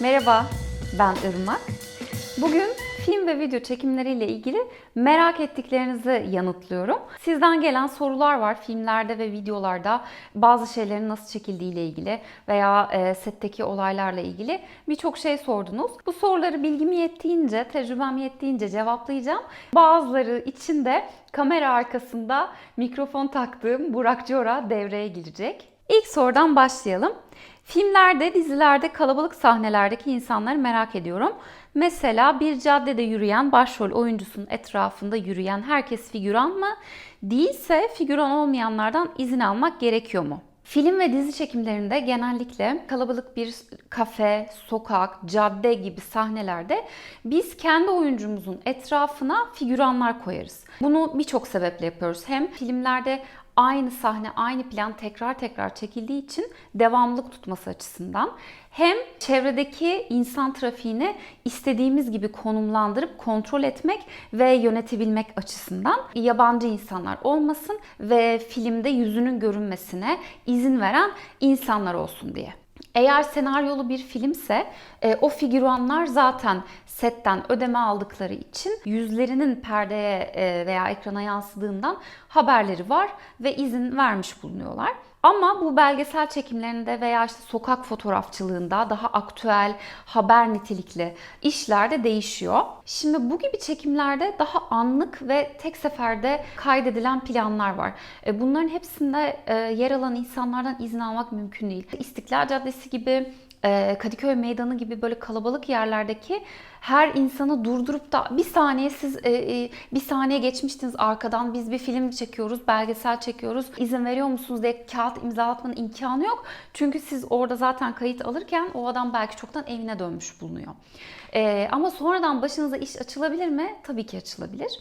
Merhaba, ben Irmak. Bugün film ve video çekimleriyle ilgili merak ettiklerinizi yanıtlıyorum. Sizden gelen sorular var filmlerde ve videolarda bazı şeylerin nasıl çekildiği ile ilgili veya e, setteki olaylarla ilgili birçok şey sordunuz. Bu soruları bilgim yettiğince, tecrübem yettiğince cevaplayacağım. Bazıları için de kamera arkasında mikrofon taktığım Burak Cora devreye girecek. İlk sorudan başlayalım. Filmlerde, dizilerde kalabalık sahnelerdeki insanları merak ediyorum. Mesela bir caddede yürüyen başrol oyuncusunun etrafında yürüyen herkes figüran mı? Değilse figüran olmayanlardan izin almak gerekiyor mu? Film ve dizi çekimlerinde genellikle kalabalık bir kafe, sokak, cadde gibi sahnelerde biz kendi oyuncumuzun etrafına figüranlar koyarız. Bunu birçok sebeple yapıyoruz. Hem filmlerde aynı sahne, aynı plan tekrar tekrar çekildiği için devamlılık tutması açısından hem çevredeki insan trafiğini istediğimiz gibi konumlandırıp kontrol etmek ve yönetebilmek açısından yabancı insanlar olmasın ve filmde yüzünün görünmesine izin veren insanlar olsun diye. Eğer senaryolu bir filmse e, o figüranlar zaten setten ödeme aldıkları için yüzlerinin perdeye e, veya ekrana yansıdığından haberleri var ve izin vermiş bulunuyorlar. Ama bu belgesel çekimlerinde veya işte sokak fotoğrafçılığında daha aktüel, haber nitelikli işlerde değişiyor. Şimdi bu gibi çekimlerde daha anlık ve tek seferde kaydedilen planlar var. E, Bunların hepsinde e, yer alan insanlardan izin almak mümkün değil. İstiklal Caddesi gibi Kadıköy Meydanı gibi böyle kalabalık yerlerdeki her insanı durdurup da bir saniye siz bir saniye geçmiştiniz arkadan biz bir film çekiyoruz, belgesel çekiyoruz. izin veriyor musunuz diye kağıt imzalatmanın imkanı yok. Çünkü siz orada zaten kayıt alırken o adam belki çoktan evine dönmüş bulunuyor. Ama sonradan başınıza iş açılabilir mi? Tabii ki açılabilir.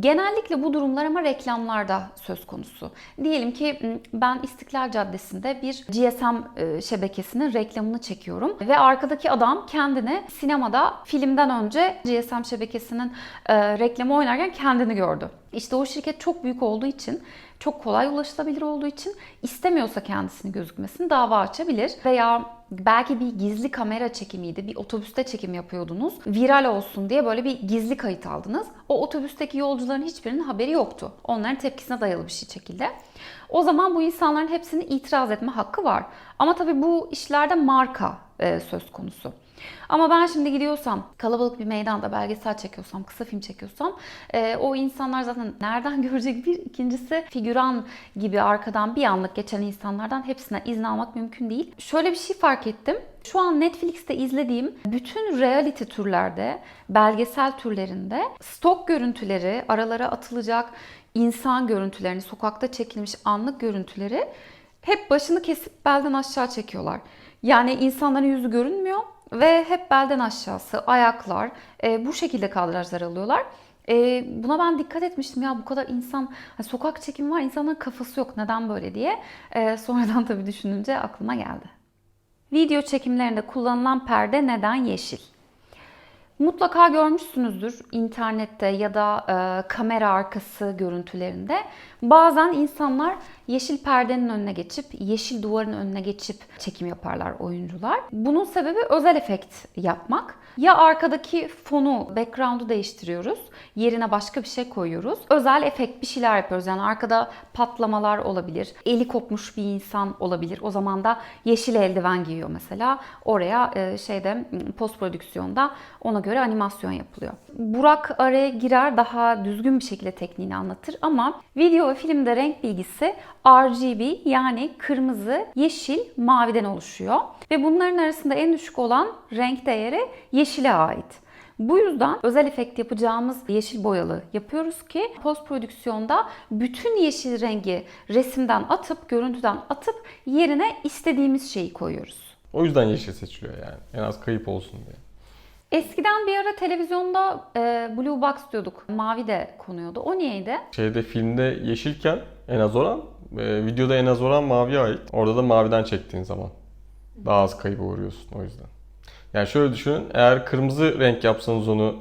Genellikle bu durumlar ama reklamlarda söz konusu. Diyelim ki ben İstiklal Caddesi'nde bir GSM e, şebekesinin reklamını çekiyorum ve arkadaki adam kendini sinemada filmden önce GSM şebekesinin e, reklamı oynarken kendini gördü. İşte o şirket çok büyük olduğu için, çok kolay ulaşılabilir olduğu için istemiyorsa kendisini gözükmesini dava açabilir veya belki bir gizli kamera çekimiydi. Bir otobüste çekim yapıyordunuz. Viral olsun diye böyle bir gizli kayıt aldınız. O otobüsteki yolcuların hiçbirinin haberi yoktu. Onların tepkisine dayalı bir şey şekilde. O zaman bu insanların hepsinin itiraz etme hakkı var. Ama tabii bu işlerde marka e, söz konusu. Ama ben şimdi gidiyorsam, kalabalık bir meydanda belgesel çekiyorsam, kısa film çekiyorsam e, o insanlar zaten nereden görecek bir? İkincisi figüran gibi arkadan bir anlık geçen insanlardan hepsine izin almak mümkün değil. Şöyle bir şey fark ettim. Şu an Netflix'te izlediğim bütün reality türlerde, belgesel türlerinde stok görüntüleri, aralara atılacak insan görüntülerini, sokakta çekilmiş anlık görüntüleri hep başını kesip belden aşağı çekiyorlar. Yani insanların yüzü görünmüyor ve hep belden aşağısı, ayaklar e, bu şekilde kadrajlar alıyorlar. E, buna ben dikkat etmiştim ya bu kadar insan, hani sokak çekimi var insanların kafası yok neden böyle diye. E, sonradan tabii düşününce aklıma geldi. Video çekimlerinde kullanılan perde neden yeşil? Mutlaka görmüşsünüzdür internette ya da e, kamera arkası görüntülerinde. Bazen insanlar yeşil perdenin önüne geçip, yeşil duvarın önüne geçip çekim yaparlar oyuncular. Bunun sebebi özel efekt yapmak. Ya arkadaki fonu, background'u değiştiriyoruz, yerine başka bir şey koyuyoruz. Özel efekt bir şeyler yapıyoruz. Yani arkada patlamalar olabilir, eli kopmuş bir insan olabilir. O zaman da yeşil eldiven giyiyor mesela. Oraya e, şeyde post prodüksiyonda ona göre animasyon yapılıyor. Burak araya girer daha düzgün bir şekilde tekniğini anlatır ama video ve filmde renk bilgisi RGB yani kırmızı, yeşil, maviden oluşuyor. Ve bunların arasında en düşük olan renk değeri yeşile ait. Bu yüzden özel efekt yapacağımız yeşil boyalı yapıyoruz ki post prodüksiyonda bütün yeşil rengi resimden atıp, görüntüden atıp yerine istediğimiz şeyi koyuyoruz. O yüzden yeşil seçiliyor yani. En az kayıp olsun diye. Eskiden bir ara televizyonda e, Blue Box diyorduk. Mavi de konuyordu. O niyeydi? Şeyde filmde yeşilken en az oran, e, videoda en az oran maviye ait. Orada da maviden çektiğin zaman daha az kayıba uğruyorsun o yüzden. Yani şöyle düşünün, eğer kırmızı renk yapsanız onu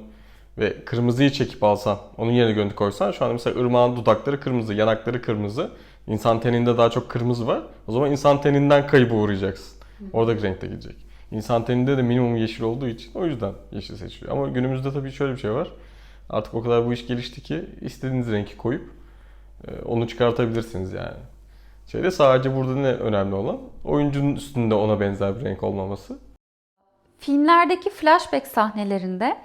ve kırmızıyı çekip alsan, onun yerine görüntü koysan şu an mesela ırmağın dudakları kırmızı, yanakları kırmızı. İnsan teninde daha çok kırmızı var. O zaman insan teninden kayıba uğrayacaksın. Oradaki renk de gidecek. İnsan teninde de minimum yeşil olduğu için o yüzden yeşil seçiliyor. Ama günümüzde tabii şöyle bir şey var. Artık o kadar bu iş gelişti ki istediğiniz renki koyup e, onu çıkartabilirsiniz yani. Şeyde sadece burada ne önemli olan oyuncunun üstünde ona benzer bir renk olmaması. Filmlerdeki flashback sahnelerinde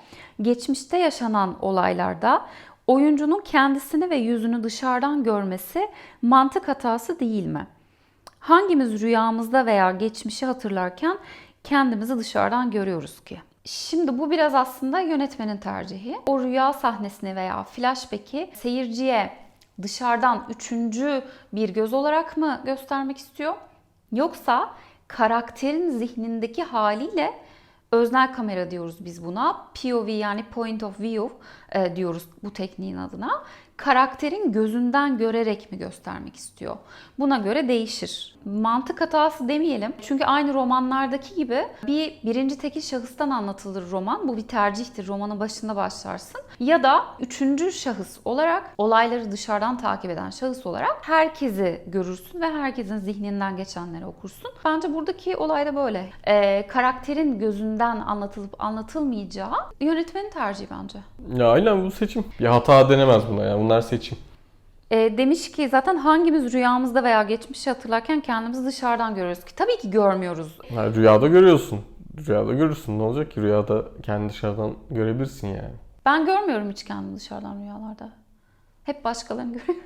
geçmişte yaşanan olaylarda oyuncunun kendisini ve yüzünü dışarıdan görmesi mantık hatası değil mi? Hangimiz rüyamızda veya geçmişi hatırlarken kendimizi dışarıdan görüyoruz ki? Şimdi bu biraz aslında yönetmenin tercihi. O rüya sahnesini veya flashback'i seyirciye dışarıdan üçüncü bir göz olarak mı göstermek istiyor? Yoksa karakterin zihnindeki haliyle öznel kamera diyoruz biz buna. POV yani point of view e, diyoruz bu tekniğin adına. Karakterin gözünden görerek mi göstermek istiyor? Buna göre değişir. Mantık hatası demeyelim. Çünkü aynı romanlardaki gibi bir birinci tekil şahıstan anlatılır roman. Bu bir tercihtir. Romanın başında başlarsın. Ya da üçüncü şahıs olarak olayları dışarıdan takip eden şahıs olarak herkesi görürsün ve herkesin zihninden geçenleri okursun. Bence buradaki olay da böyle. Ee, karakterin gözünden anlatılıp anlatılmayacağı yönetmenin tercihi bence. Ya aynen bu seçim. Bir hata denemez buna ya. Bunlar seçim. E, demiş ki zaten hangimiz rüyamızda veya geçmişi hatırlarken kendimizi dışarıdan görüyoruz ki? Tabii ki görmüyoruz. Ha, rüyada görüyorsun. Rüyada görürsün. Ne olacak ki? Rüyada kendi dışarıdan görebilirsin yani. Ben görmüyorum hiç kendimi dışarıdan rüyalarda. Hep başkalarını görüyorum.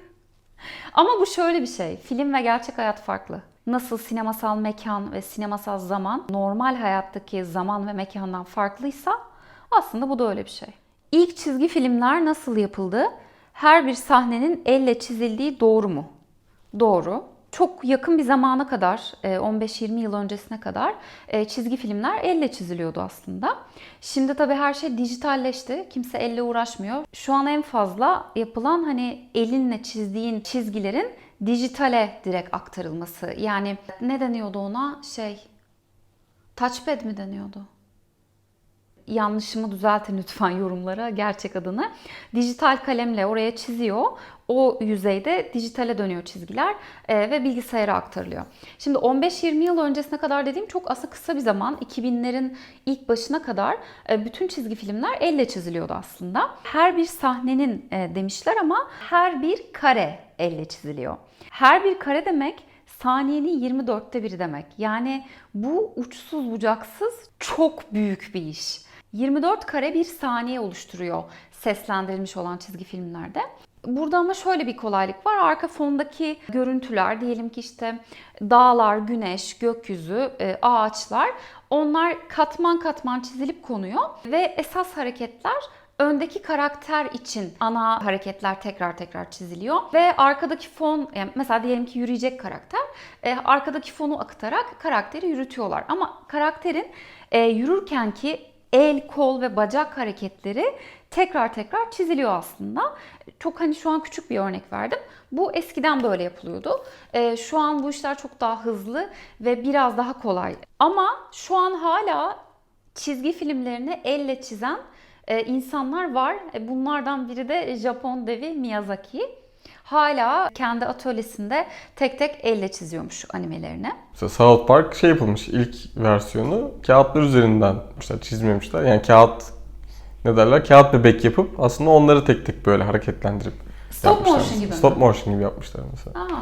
Ama bu şöyle bir şey. Film ve gerçek hayat farklı. Nasıl sinemasal mekan ve sinemasal zaman normal hayattaki zaman ve mekandan farklıysa aslında bu da öyle bir şey. İlk çizgi filmler nasıl yapıldı? Her bir sahnenin elle çizildiği doğru mu? Doğru. Çok yakın bir zamana kadar, e, 15-20 yıl öncesine kadar e, çizgi filmler elle çiziliyordu aslında. Şimdi tabii her şey dijitalleşti. Kimse elle uğraşmıyor. Şu an en fazla yapılan hani elinle çizdiğin çizgilerin dijitale direkt aktarılması. Yani ne deniyordu ona? Şey, touchpad mi deniyordu? Yanlışımı düzeltin lütfen yorumlara gerçek adını. Dijital kalemle oraya çiziyor. O yüzeyde dijitale dönüyor çizgiler e, ve bilgisayara aktarılıyor. Şimdi 15-20 yıl öncesine kadar dediğim çok aslında kısa bir zaman. 2000'lerin ilk başına kadar e, bütün çizgi filmler elle çiziliyordu aslında. Her bir sahnenin e, demişler ama her bir kare elle çiziliyor. Her bir kare demek saniyenin 24'te biri demek. Yani bu uçsuz bucaksız çok büyük bir iş. 24 kare bir saniye oluşturuyor seslendirilmiş olan çizgi filmlerde. Burada ama şöyle bir kolaylık var. Arka fondaki görüntüler diyelim ki işte dağlar, güneş, gökyüzü, e, ağaçlar onlar katman katman çizilip konuyor ve esas hareketler öndeki karakter için ana hareketler tekrar tekrar çiziliyor ve arkadaki fon yani mesela diyelim ki yürüyecek karakter e, arkadaki fonu akıtarak karakteri yürütüyorlar ama karakterin e, yürürken ki el, kol ve bacak hareketleri tekrar tekrar çiziliyor aslında. Çok hani şu an küçük bir örnek verdim. Bu eskiden böyle yapılıyordu. Ee, şu an bu işler çok daha hızlı ve biraz daha kolay. Ama şu an hala çizgi filmlerini elle çizen e, insanlar var. E, bunlardan biri de Japon devi Miyazaki. Hala kendi atölyesinde tek tek elle çiziyormuş animelerini. Mesela South Park şey yapılmış ilk versiyonu kağıtlar üzerinden mesela çizmemişler. Yani kağıt ne derler kağıt bebek yapıp aslında onları tek tek böyle hareketlendirip Stop yapmışlar. motion gibi mi? Stop motion gibi yapmışlar mesela. Aa.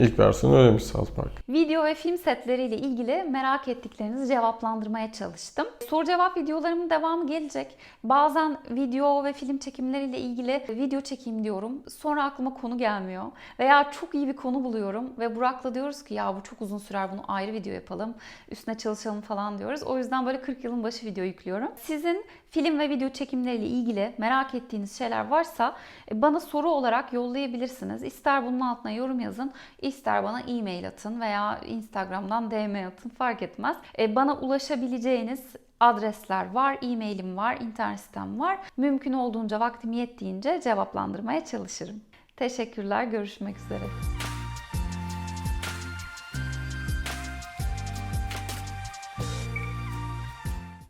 İlk versiyonu öyleymiş South Park. Video ve film setleriyle ilgili merak ettiklerinizi cevaplandırmaya çalıştım. Soru cevap videolarımın devamı gelecek. Bazen video ve film çekimleriyle ilgili video çekeyim diyorum. Sonra aklıma konu gelmiyor. Veya çok iyi bir konu buluyorum ve Burak'la diyoruz ki ya bu çok uzun sürer bunu ayrı video yapalım. Üstüne çalışalım falan diyoruz. O yüzden böyle 40 yılın başı video yüklüyorum. Sizin film ve video çekimleriyle ilgili merak ettiğiniz şeyler varsa e, bana soru olarak yollayabilirsiniz. İster bunun altına yorum yazın, ister bana e-mail atın veya Instagram'dan DM atın fark etmez. E, Bana ulaşabileceğiniz adresler var, e-mailim var, internet sitem var. Mümkün olduğunca vaktim yettiğince cevaplandırmaya çalışırım. Teşekkürler, görüşmek üzere.